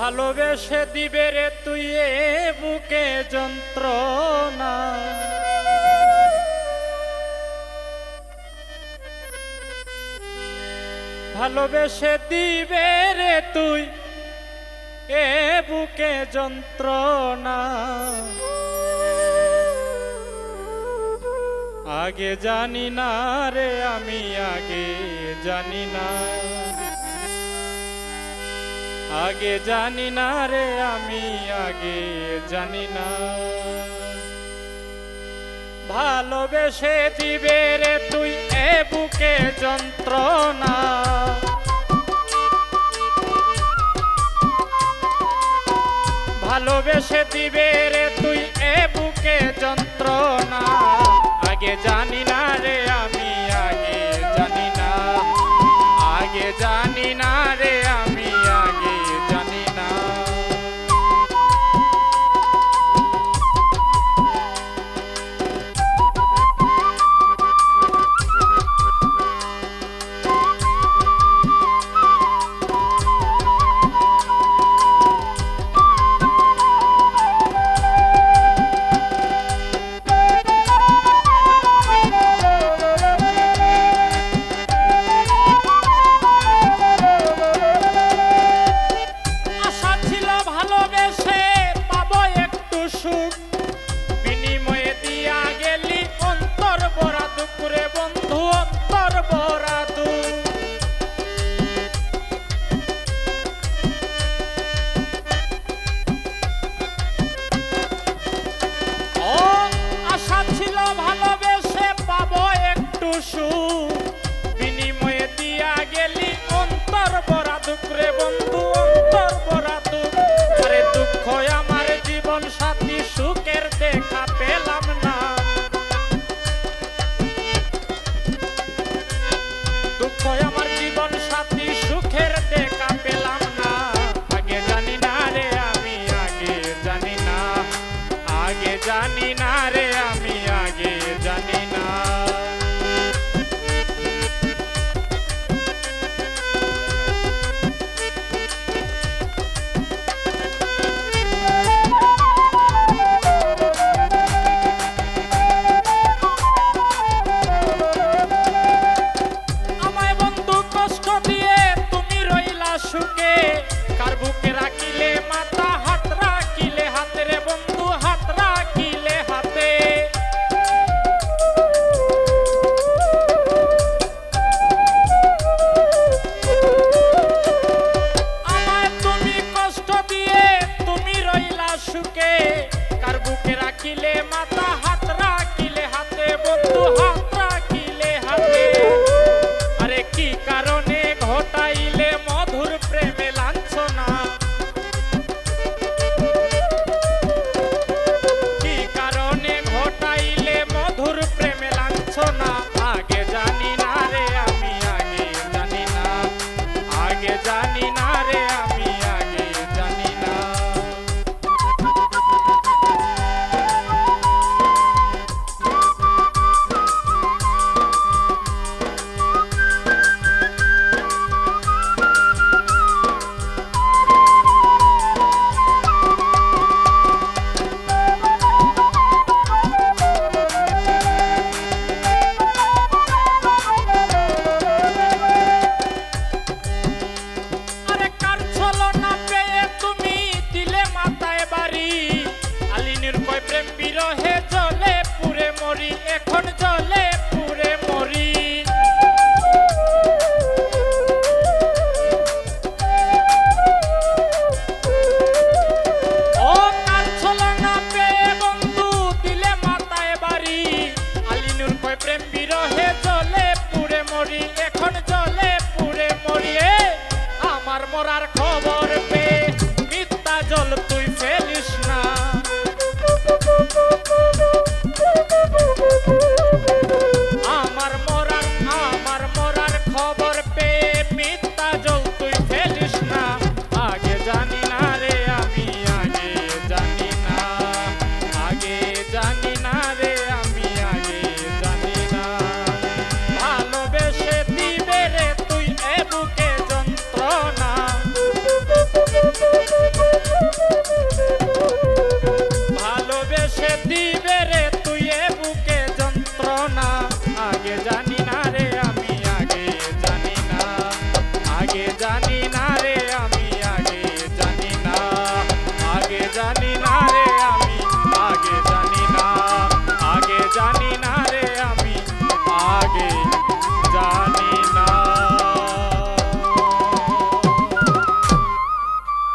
ভালোবেসে দিবে রে তুই এ বুকে যন্ত্রণা। ভালোবেসে দিবে রে তুই এ বুকে যন্ত্রণা। আগে জানি না রে, আমি আগে জানি না। আগে জানি না রে, আমি আগে জানি না। ভালোবেসে দিবে রে তুই এ বুকে যন্ত্রণা। ভালোবেসে দিবে রে তুই এ বুকে যন্ত্রণা। আগে জানি পশু